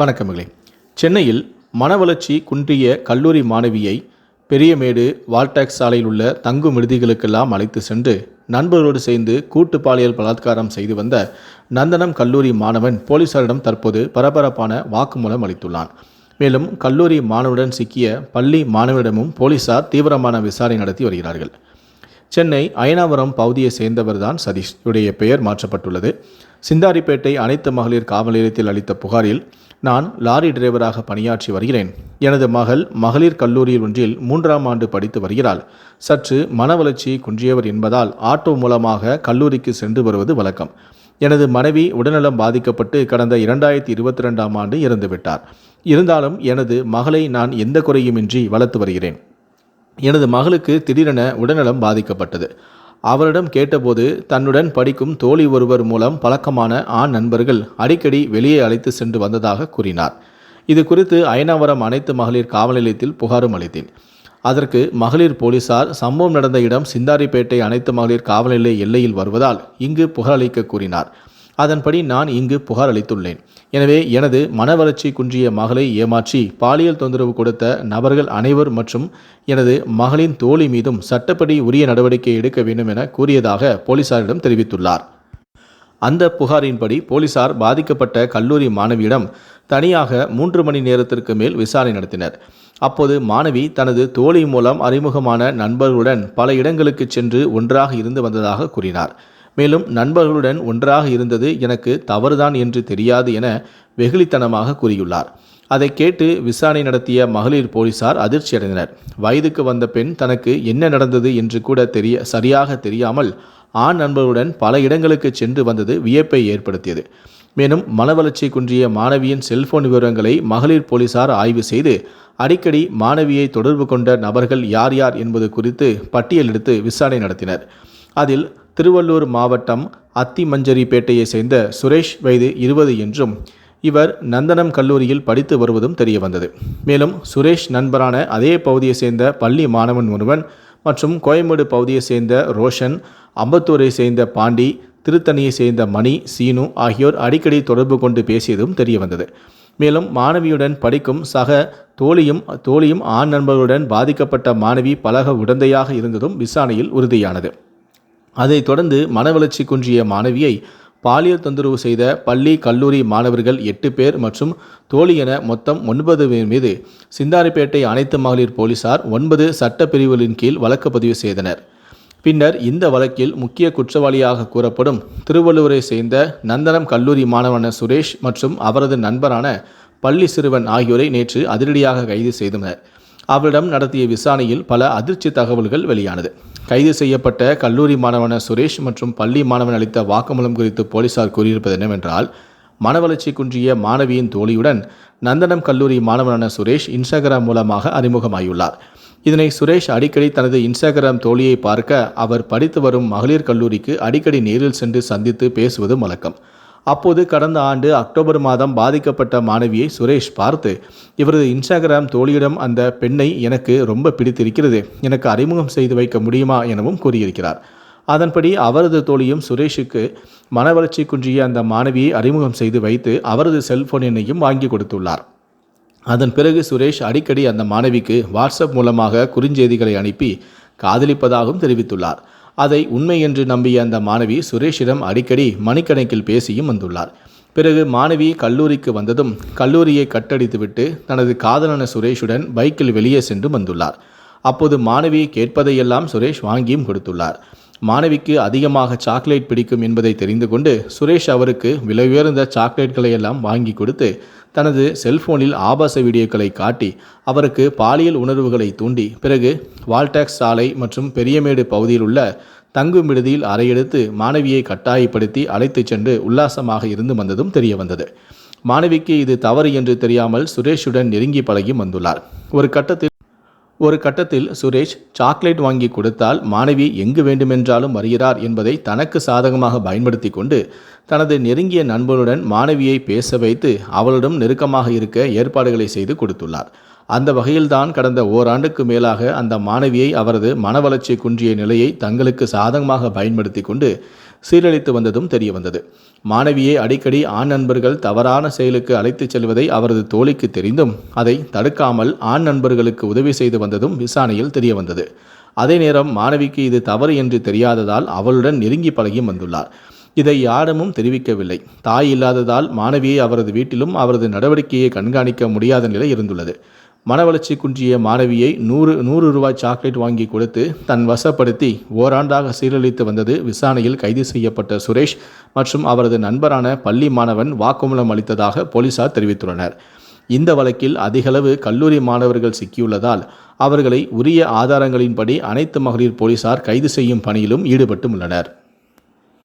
வணக்கங்களே சென்னையில் மன வளர்ச்சி குன்றிய கல்லூரி மாணவியை பெரியமேடு வால்டாக்ஸ் சாலையில் உள்ள தங்கும் விடுதிகளுக்கெல்லாம் அழைத்து சென்று நண்பர்களோடு சேர்ந்து கூட்டு பாலியல் பலாத்காரம் செய்து வந்த நந்தனம் கல்லூரி மாணவன் போலீசாரிடம் தற்போது பரபரப்பான வாக்குமூலம் அளித்துள்ளான். மேலும் கல்லூரி மாணவனுடன் சிக்கிய பள்ளி மாணவனிடமும் போலீசார் தீவிரமான விசாரணை நடத்தி வருகிறார்கள். சென்னை அயனாவரம் பகுதியை சேர்ந்தவர்தான் சதீஷ். இவருடைய பெயர் மாற்றப்பட்டுள்ளது. சிந்தாரிப்பேட்டை அனைத்து மகளிர் காவல் நிலையத்தில் அளித்த புகாரில் நான் லாரி டிரைவராக பணியாற்றி வருகிறேன். எனது மகள் மகளிர் கல்லூரியில் ஒன்றில் மூன்றாம் ஆண்டு படித்து வருகிறாள். சற்று மன வளர்ச்சி குன்றியவர் என்பதால் ஆட்டோ மூலமாக கல்லூரிக்கு சென்று வருவது வழக்கம். எனது மனைவி உடல்நலம் பாதிக்கப்பட்டு கடந்த இரண்டாயிரத்தி இருபத்தி ரெண்டாம் ஆண்டு இறந்துவிட்டார். இருந்தாலும் எனது மகளை நான் எந்த குறையுமின்றி வளர்த்து வருகிறேன். எனது மகளுக்கு திடீரென உடல்நலம் பாதிக்கப்பட்டது. அவரிடம் கேட்டபோது தன்னுடன் படிக்கும் தோழி ஒருவர் மூலம் பழக்கமான ஆண் நண்பர்கள் அடிக்கடி வெளியே அழைத்து சென்று வந்ததாக கூறினார். இது குறித்து அயனாவரம் அனைத்து மகளிர் காவல் நிலையத்தில் புகாரும் அளித்தேன். அதற்கு மகளிர் போலீசார் சம்பவம் நடந்த இடம் சிந்தாரிப்பேட்டை அனைத்து மகளிர் காவல் நிலைய எல்லையில் வருவதால் இங்கு புகாரளிக்க கூறினார். அதன்படி நான் இங்கு புகார் அளித்துள்ளேன் எனவே எனது மன வளர்ச்சி குன்றிய மகளை ஏமாற்றி பாலியல் தொந்தரவு கொடுத்த நபர்கள் அனைவர் மற்றும் எனது மகளின் தோழி மீதும் சட்டப்படி உரிய நடவடிக்கை எடுக்க வேண்டும் என கூறியதாக போலீசாரிடம் தெரிவித்துள்ளார். அந்த புகாரின்படி போலீசார் பாதிக்கப்பட்ட கல்லூரி மாணவியிடம் தனியாக மூன்று மணி நேரத்திற்கு மேல் விசாரணை நடத்தினர். அப்போது மாணவி தனது தோழி மூலம் அறிமுகமான நண்பர்களுடன் பல இடங்களுக்கு சென்று ஒன்றாக இருந்து வந்ததாக கூறினார். மேலும் நண்பர்களுடன் ஒன்றாக இருந்தது எனக்கு தவறுதான் என்று தெரியாது என வெகுளித்தனமாக கூறியுள்ளார். அதை கேட்டு விசாரணை நடத்திய மகளிர் போலீசார் அதிர்ச்சியடைந்தனர் வயதுக்கு வந்த பெண் தனக்கு என்ன நடந்தது என்று கூட தெரிய சரியாக தெரியாமல் ஆண் நண்பர்களுடன் பல இடங்களுக்கு சென்று வந்தது வியப்பை ஏற்படுத்தியது. மேலும் மனவளர்ச்சி குன்றிய மாணவியின் செல்போன் விவரங்களை மகளிர் போலீசார் ஆய்வு செய்து அடிக்கடி மாணவியை தொடர்பு கொண்ட நபர்கள் யார் யார் என்பது குறித்து பட்டியலெடுத்து விசாரணை நடத்தினர். அதில் திருவள்ளூர் மாவட்டம் அத்திமஞ்சரிப்பேட்டையை சேர்ந்த சுரேஷ் வயது இருபது என்றும் இவர் நந்தனம் கல்லூரியில் படித்து வருவதும் தெரிய வந்தது மேலும் சுரேஷ் நண்பரான அதே பகுதியை சேர்ந்த பள்ளி மாணவன் ஒருவன் மற்றும் கோயம்பேடு பகுதியை சேர்ந்த ரோஷன் அம்பத்தூரை சேர்ந்த பாண்டி திருத்தணியை சேர்ந்த மணி சீனு ஆகியோர் அடிக்கடி தொடர்பு கொண்டு பேசியதும் தெரிய வந்தது மேலும் மாணவியுடன் படிக்கும் சக தோழியும் தோழியும் ஆண் நண்பர்களுடன் பாதிக்கப்பட்ட மாணவி பழக உடந்தையாக இருந்ததும் விசாரணையில் உறுதியானது. அதைத் தொடர்ந்து மனவளர்ச்சி குன்றிய மாணவியை பாலியல் தொந்தரவு செய்த பள்ளி கல்லூரி மாணவர்கள் எட்டு பேர் மற்றும் தோழி என மொத்தம் ஒன்பது பேர் மீது சிந்தாரிப்பேட்டை அனைத்து மகளிர் போலீசார் ஒன்பது சட்ட பிரிவுகளின் கீழ் வழக்கு பதிவு செய்தனர். பின்னர் இந்த வழக்கில் முக்கிய குற்றவாளியாக கூறப்படும் திருவள்ளூரை சேர்ந்த நந்தனம் கல்லூரி மாணவன சுரேஷ் மற்றும் அவரது நண்பரான பள்ளி சிறுவன் ஆகியோரை நேற்று அதிரடியாக கைது செய்தனர் அவரிடம் நடத்திய விசாரணையில் பல அதிர்ச்சி தகவல்கள் வெளியானது. கைது செய்யப்பட்ட கல்லூரி மாணவன சுரேஷ் மற்றும் பள்ளி மாணவன் அளித்த வாக்குமூலம் குறித்து போலீசார் கூறியிருப்பது என்னவென்றால் மனவளர்ச்சி குன்றிய மாணவியின் தோழியுடன் நந்தனம் கல்லூரி மாணவனான சுரேஷ் இன்ஸ்டாகிராம் மூலமாக அறிமுகமாகியுள்ளார். இதனை சுரேஷ் அடிக்கடி தனது இன்ஸ்டாகிராம் தோழியை பார்க்க அவர் படித்து வரும் மகளிர் கல்லூரிக்கு அடிக்கடி நேரில் சென்று சந்தித்து பேசுவது வழக்கம். அப்போது கடந்த ஆண்டு அக்டோபர் மாதம் பாதிக்கப்பட்ட மாணவியை சுரேஷ் பார்த்து இவரது இன்ஸ்டாகிராம் தோழியிடம் அந்த பெண்ணை எனக்கு ரொம்ப பிடித்திருக்கிறது. எனக்கு அறிமுகம் செய்து வைக்க முடியுமா? எனவும் கூறியிருக்கிறார். அதன்படி அவரது தோழியும் சுரேஷுக்கு மனவளர்ச்சி குன்றிய அந்த மாணவியை அறிமுகம் செய்து வைத்து அவரது செல்போன் எண்ணையும் வாங்கி கொடுத்துள்ளார். அதன் பிறகு சுரேஷ் அடிக்கடி அந்த மாணவிக்கு வாட்ஸ்அப் மூலமாக குறுஞ்செய்திகளை அனுப்பி காதலிப்பதாகவும் தெரிவித்துள்ளார். அதை உண்மை என்று நம்பிய அந்த மாணவி சுரேஷிடம் அடிக்கடி மணிக்கணக்கில் பேசியும் வந்துள்ளார். பிறகு மாணவி கல்லூரிக்கு வந்ததும் கல்லூரியை கட்டடித்துவிட்டு தனது காதலன சுரேஷுடன் பைக்கில் வெளியே சென்று வந்துள்ளார். அப்போது மாணவி கேட்பதையெல்லாம் சுரேஷ் வாங்கியும் கொடுத்துள்ளார். மாணவிக்கு அதிகமாக சாக்லேட் பிடிக்கும் என்பதை தெரிந்து கொண்டு சுரேஷ் அவருக்கு விலை உயர்ந்த சாக்லேட்களை எல்லாம் வாங்கி கொடுத்து தனது செல்போனில் ஆபாச வீடியோக்களை காட்டி அவருக்கு பாலியல் உணர்வுகளை தூண்டி பிறகு வால்டாக்ஸ் சாலை மற்றும் பெரியமேடு பகுதியில் உள்ள தங்கும் விடுதியில் அறையெடுத்து மாணவியை கட்டாயப்படுத்தி அழைத்துச் சென்று உல்லாசமாக இருந்து வந்ததும் தெரிய வந்தது மாணவிக்கு இது தவறு என்று தெரியாமல் சுரேஷுடன் நெருங்கி பழகி வந்துள்ளார். ஒரு கட்டத்தில் ஒரு கட்டத்தில் சுரேஷ் சாக்லேட் வாங்கி கொடுத்தால் மாணவி எங்கு வேண்டுமென்றாலும் வருகிறார் என்பதை தனக்கு சாதகமாக பயன்படுத்தி கொண்டு தனது நெருங்கிய நண்பனுடன் மாணவியை பேச வைத்து அவளிடம் நெருக்கமாக இருக்க ஏற்பாடுகளை செய்து கொடுத்துள்ளார். அந்த வகையில்தான் கடந்த ஓராண்டுக்கு மேலாக அந்த மாணவியை அவரது மனவளர்ச்சி குன்றிய நிலையை தங்களுக்கு சாதகமாக பயன்படுத்தி கொண்டு சீரழித்து வந்ததும் தெரியவந்தது மாணவியை அடிக்கடி ஆண் நண்பர்கள் தவறான செயலுக்கு அழைத்துச் செல்வதை அவரது தோழிக்கு தெரிந்தும் அதை தடுக்காமல் ஆண் நண்பர்களுக்கு உதவி செய்து வந்ததும் விசாரணையில் தெரியவந்தது அதே நேரம் மாணவிக்கு இது தவறு என்று தெரியாததால் அவளுடன் நெருங்கி பழகியும் வந்துள்ளார். இதை யாரிடமும் தெரிவிக்கவில்லை. தாய் இல்லாததால் மாணவியை அவரது வீட்டிலும் அவரது நடவடிக்கையை கண்காணிக்க முடியாத நிலை இருந்துள்ளது. மனவளர்ச்சி குன்றிய மாணவியை நூறு நூறு ரூபாய் சாக்லேட் வாங்கி கொடுத்து தன் வசப்படுத்தி ஓராண்டாக சீரழித்து வந்தது விசாரணையில் கைது செய்யப்பட்ட சுரேஷ் மற்றும் அவரது நண்பரான பள்ளி மாணவன் வாக்குமூலம் அளித்ததாக போலீசார் தெரிவித்துள்ளனர். இந்த வழக்கில் அதிகளவு கல்லூரி மாணவர்கள் சிக்கியுள்ளதால் அவர்களை உரிய ஆதாரங்களின்படி அனைத்து மகளிர் போலீசார் கைது செய்யும் பணியிலும் ஈடுபட்டு உள்ளனர்